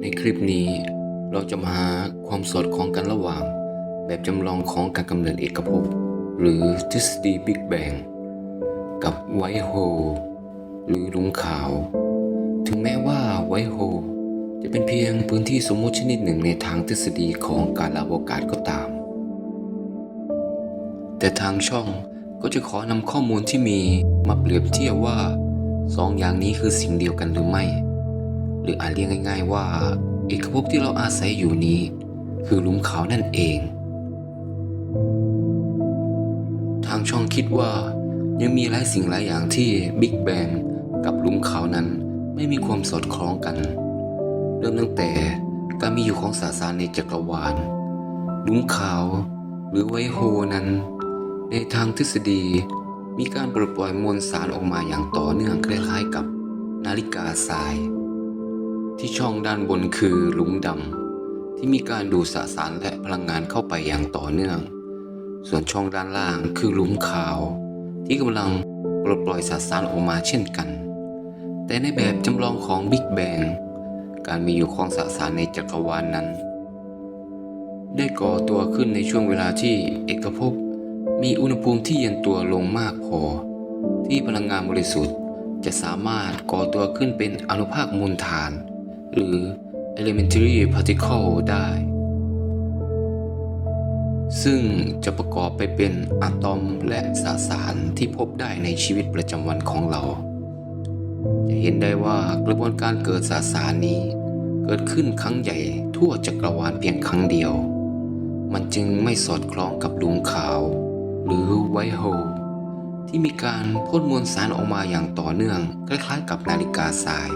ในคลิปนี้เราจะมาหาความสอดคล้องกันระหว่าง แบบจำลองของการกำเนิดเอกภพ หรือทฤษฎีบิ๊กแบงกับไวท์โฮลหรือลุมขาว ถึงแม้ว่าไวท์โฮลจะเป็นเพียงพื้นที่สมมติชนิดหนึ่งในทางทฤษฎีของการอวกาศก็ตาม แต่ทางช่องก็จะขอนำข้อมูลที่มีมาเปรียบเทียบว่าสองอย่างนี้คือสิ่งเดียวกันหรือไม่ หรืออาจเรียกง่าย ๆ ว่าเอกภพที่เราอาศัยอยู่นี้ คือหลุมขาวนั่นเอง ทางช่องคิดว่ายังมีหลายสิ่งหลายอย่างที่บิ๊กแบงกับหลุมขาวนั้นไม่มีความสอดคล้องกัน เริ่มตั้งแต่การมีอยู่ของสสารในจักรวาลหลุมขาวหรือไวโฮลนั้น ในทางทฤษฎีมีการปลดปล่อยมวลสารออกมาอย่างต่อเนื่องคล้ายๆกับนาฬิกาทราย ที่ช่องด้านบนคือหลุมดำที่มีการดูดสสารและพลังงานเข้าไปอย่างต่อเนื่อง ส่วนช่องด้านล่างคือหลุมขาว ที่กำลังปลดปล่อยสสารออกมาเช่นกัน แต่ในแบบจำลองของบิ๊กแบงการมีอยู่ของสสารในจักรวาลนนั้น ได้ก่อตัวขึ้นในช่วงเวลาที่เอกภพมีอุณหภูมิที่เย็นตัวลงมากพอ ที่พลังงานบริสุทธิ์จะสามารถก่อตัวขึ้นเป็นอนุภาคมูลฐาน หรือ elementary particle ได้ ซึ่งจะประกอบไปเป็นอะตอมและสสารที่พบได้ในชีวิตประจำวันของเรา จะเห็นได้ว่ากระบวนการเกิดสสารนี้ เกิดขึ้นครั้งใหญ่ทั่วจักรวาลเพียงครั้งเดียว มันจึงไม่สอดคล้องกับลุมขาว หรือไวโฮลที่มีการพ่นมวลสารออกมาอย่างต่อเนื่อง คล้ายๆกับนาฬิกาทราย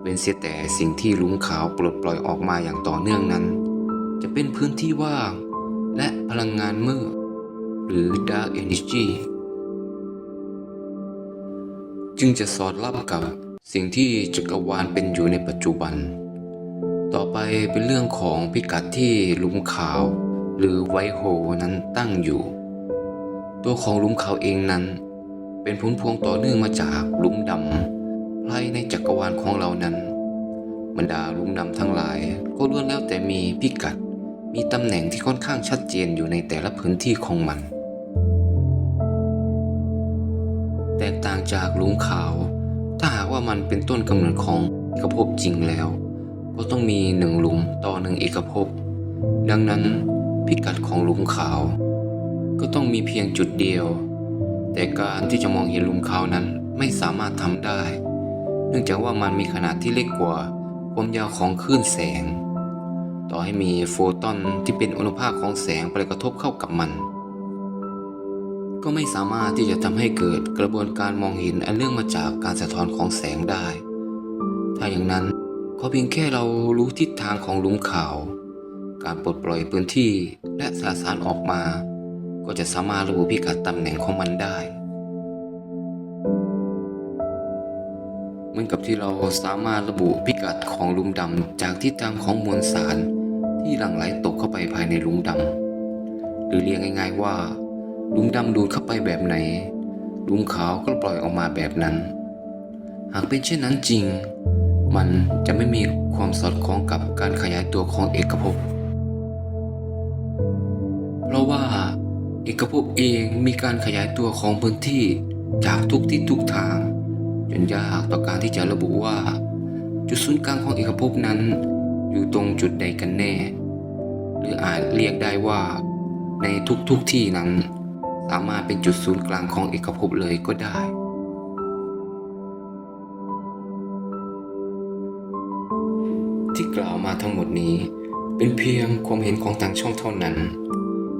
เว้นเสียแต่สิ่งที่ลุมขาวปลดปล่อยออกมาอย่างต่อเนื่องนั้น จะเป็นพื้นที่ว่าง และพลังงานมืดหรือ dark energy จึงจะสอดรับกับสิ่งที่จักรวาลเป็นอยู่ในปัจจุบัน ต่อไปเป็นเรื่องของพิกัดที่ลุมขาว หรือไวโฮลนั้นตั้งอยู่ ตัวของลุมขาวเองนั้น เป็นผลพวงต่อเนื่องมาจากลุมดำ ภายในจักรวาลของเรานั้น บรรดาลุมดำทั้งหลาย ก็ล้วนแล้วแต่มีพิกัด มีตำแหน่งที่ค่อนข้างชัดเจนอยู่ในแต่ละพื้นที่ของมัน แตกต่างจากลุมขาว ถ้าหากว่ามันเป็นต้นกำเนิดของเอกภพจริงแล้ว ก็ต้องมีหนึ่งหลุมต่อหนึ่งเอกภพ ดังนั้นพิกัดของลุมขาว ก็ต้องมีเพียงจุดเดียว แต่การที่จะมองเห็นลุมขาวนั้นไม่สามารถทำได้ เนื่องจากว่ามันมีขนาดที่เล็กกว่าความยาวของคลื่นแสง ต่อให้มีโฟตอนที่เป็นอนุภาคของแสงไปกระทบเข้ากับมัน ก็ไม่สามารถที่จะทำให้เกิดกระบวนการมองเห็นอันเรื่องมาจากการสะท้อนของแสงได้ ถ้าอย่างนั้นขอเพียงแค่เรารู้ทิศทางของหลุมขาว การปลดปล่อยพื้นที่และสาสารออกมา ก็จะสามารถระบุพิกัดตำแหน่งของมันได้ มือนกับที่เราสามารถระบุพิกัดของลุมดำจากทิศทางของมวลสาร ที่หลั่งไหลตกเข้าไปภายในลุมดำหรือเรียกง่ายๆว่าลุมดำดูดเข้าไปแบบไหน ลุมขาวก็ปล่อยออกมาแบบนั้น หากเป็นเช่นนั้นจริง มันจะไม่มีความสอดคล้องกับการขยายตัวของเอกภพ เพราะว่าเอกภพเองมีการขยายตัวของพื้นที่จากทุกทิศทุกทาง จนยากต่อการที่จะระบุว่า จุดศูนย์กลางของเอกภพนั้น อยู่ตรงจุดใดกันแน่ หรืออาจเรียกได้ว่า ในทุกๆทที่นั้น สามารถเป็นจุดศูนย์กลางของเอกภพเลยก็ได้ที่กล่าวมาทั้งหมดนี้ เป็นเพียงความเห็นของทางช่องเท่านั้น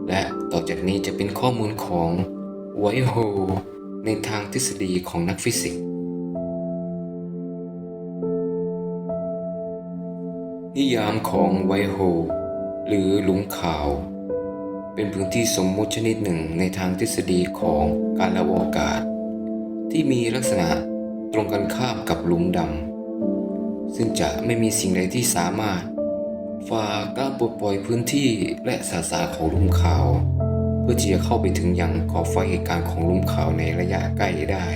และต่อจากนี้จะเป็นข้อมูลของไวโฮลในทางทฤษฎีของนักฟิสิกส์ นิยามของไวโฮลหรือหลุมขาว เป็นพื้นที่สมมุติชนิดหนึ่งในทางทฤษฎีของการอวกาศ ที่มีลักษณะตรงกันข้ามกับหลุมดำ ซึ่งจะไม่มีสิ่งใดที่สามารถฝ่าการปลดปล่อยพื้นที่และสสารของหลุมขาว เพื่อที่จะเข้าไปถึงยังขอบฟ้าเหตุการณ์ของหลุมขาวในระยะใกล้ได้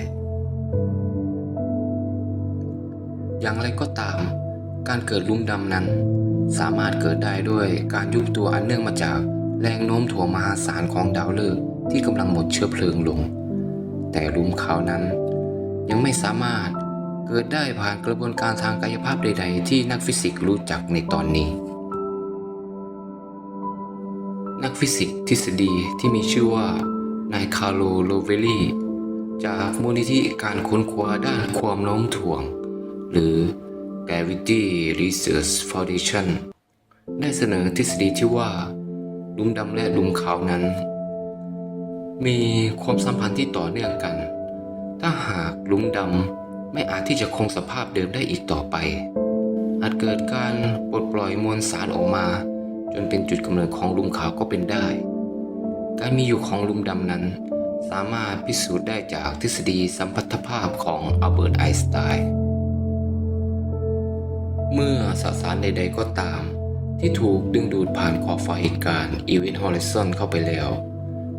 อย่างไรก็ตาม การเกิดลุ่มดำนั้น สามารถเกิดได้ด้วยการยุบตัวอันเนื่องมาจากแรงโน้มถ่วงมหาศาลของดาวฤกษ์ที่กำลังหมดเชื้อเพลิงลง แต่ลุ่มขาวนั้น ยังไม่สามารถเกิดได้ผ่านกระบวนการทางกายภาพใด ๆ ที่นักฟิสิกส์รู้จักในตอนนี้ นักฟิสิกส์ทฤษฎีที่มีชื่อว่านายคาร์โลโลเวลลีจากมูลนิธิการค้นคว้าด้านความโน้มถ่วง หรือ Gravity Research Foundation ได้เสนอทฤษฎีที่ว่าหลุมดำและหลุมขาวนั้น มีความสัมพันธ์ที่ต่อเนื่องกัน ถ้าหากหลุมดำไม่อาจที่จะคงสภาพเดิมได้อีกต่อไป อาจเกิดการปลดปล่อยมวลสารออกมา จนเป็นจุดกำเนิดของหลุมขาวก็เป็นได้ การมีอยู่ของหลุมดำนั้น สามารถพิสูจน์ได้จากทฤษฎีสัมพัทธภาพของอัลเบิร์ตไอน์สไตน์ เมื่อสสารใดๆก็ตาม ที่ถูกดึงดูดผ่านขอบฟ้าเหตุการณ์อีเวนต์ฮอริซอนเข้าไปแล้ว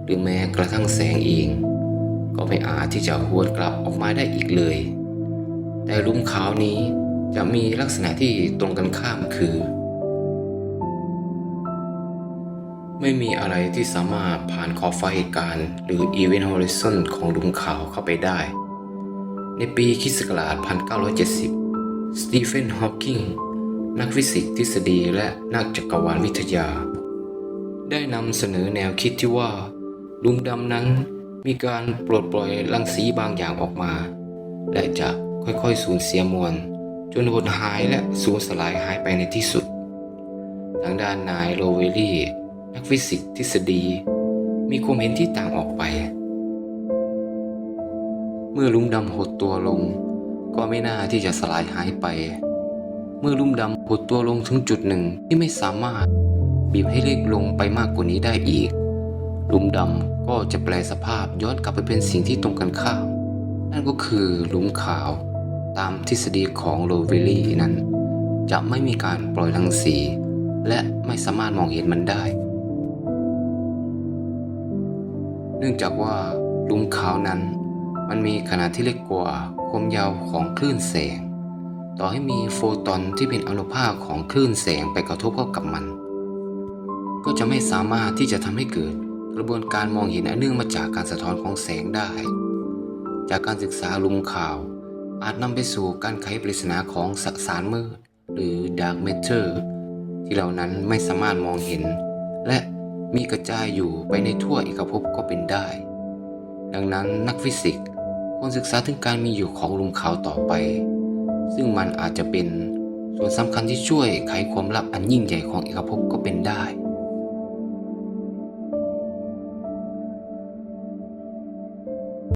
หรือแม้กระทั่งแสงเอง ก็ไม่อาจที่จะหวนกลับออกมาได้อีกเลย แต่ลุ่มขาวนี้จะมีลักษณะที่ตรงกันข้ามคือ ไม่มีอะไรที่สามารถผ่านขอบฟ้าเหตุการณ์หรืออีเวนต์ฮอริซอนของลุ่มขาวเข้าไปได้ ในปีคิศกราช1970 สตีเฟนฮอว์กิงนักฟิสิกส์ทฤษฎีและนักจักรวาลวิทยา ได้นำเสนอแนวคิดที่ว่าลุมดำนั้นมีการปลดปล่อยรังสีบางอย่างออกมา และจะค่อยๆสูญเสียมวล จนหดหายและสูญสลายหายไปในที่สุด ทางด้านนายโรเวลลี่ นักฟิสิกส์ทฤษฎี มีความเห็นที่ต่างออกไป เมื่อลุมดำหดตัวลง ก็ไม่น่าที่จะสลายหายไป เมื่อลุ่มดำหดตัวลงถึงจุดหนึ่งที่ไม่สามารถบีบให้เล็กลงไปมากกว่านี้ได้อีก ลุ่มดำก็จะแปลสภาพย้อนกลับไปเป็นสิ่งที่ตรงกันข้าม นั่นก็คือลุ่มขาวตามทฤษฎีของโรเวลลี่นั้น จะไม่มีการปล่อยรังสี และไม่สามารถมองเห็นมันได้ เนื่องจากว่าลุมขาวนั้น มันมีขนาดที่เล็กกว่าความยาวของคลื่นแสง ต่อให้มีโฟตอนที่เป็นอนุภาคของคลื่นแสงไปกระทบเข้ากับมัน ก็จะไม่สามารถที่จะทำให้เกิดกระบวนการมองเห็นอันเนื่องมาจากการสะท้อนของแสงได้ จากการศึกษาลุมข่าว อาจนำไปสู่การไขปริศนาของสสารมืด หรือ Dark Matter ที่เหล่านั้นไม่สามารถมองเห็น และมีกระจายอยู่ไปในทั่วเอกภพก็เป็นได้ ดังนั้นนักฟิสิกส์ ควรศึกษาถึงการมีอยู่ของลุมขาวต่อไป ซึ่งมันอาจจะเป็นส่วนสำคัญที่ช่วยไขความลับอันยิ่งใหญ่ของเอกภพก็เป็นได้